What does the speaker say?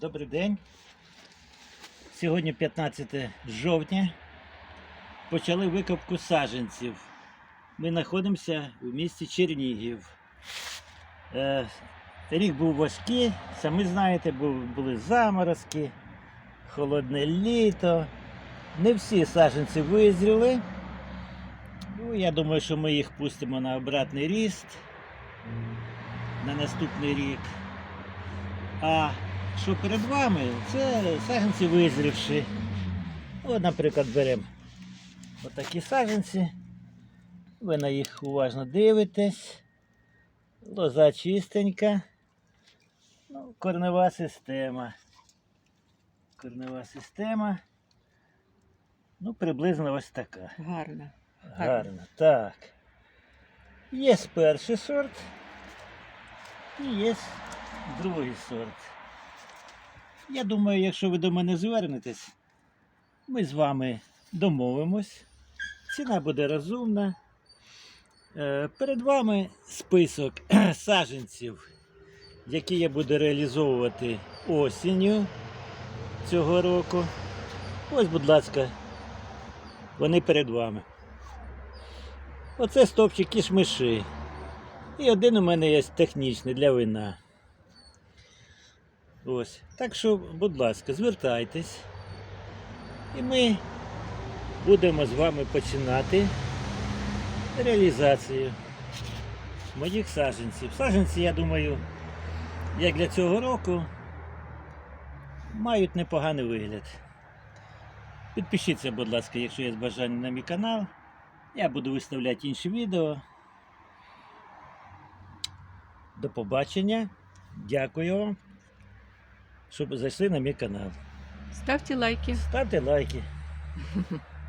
Добрий день. Сьогодні 15 жовтня. Почали викопку саджанців. Ми знаходимося у місті Чернігів. Е, рік був важкий, самі знаєте, були заморозки, холодне літо. Не всі саджанці визріли. Ну, я думаю, що ми їх пустимо на обратний ріст на наступний рік. А що перед вами, це саджанці визрівші. От, наприклад, беремо отакі саджанці. Ви на їх уважно дивитесь. Лоза чистенька. Ну, корнева система. Корнева система. Ну, приблизно ось така. Гарно. Гарно. Так. Є перший сорт. І є другий сорт. Я думаю, якщо ви до мене звернетесь, ми з вами домовимось. Ціна буде розумна. Е, Перед вами список саджанців, які я буду реалізовувати осінню цього року. Ось, будь ласка, вони перед вами. Оце стовпчик кішмиші. І один у мене є технічний для вина. Ось. Так що, будь ласка, звертайтесь. І ми будемо з вами починати реалізацію моїх саджанців. Саджанці, я думаю, як для цього року, мають непоганий вигляд. Підпишіться, будь ласка, якщо є бажання на мій канал. Я буду виставляти інші відео. До побачення. Дякую вам, що зайшли на мій канал. Ставте лайки. Ставте лайки.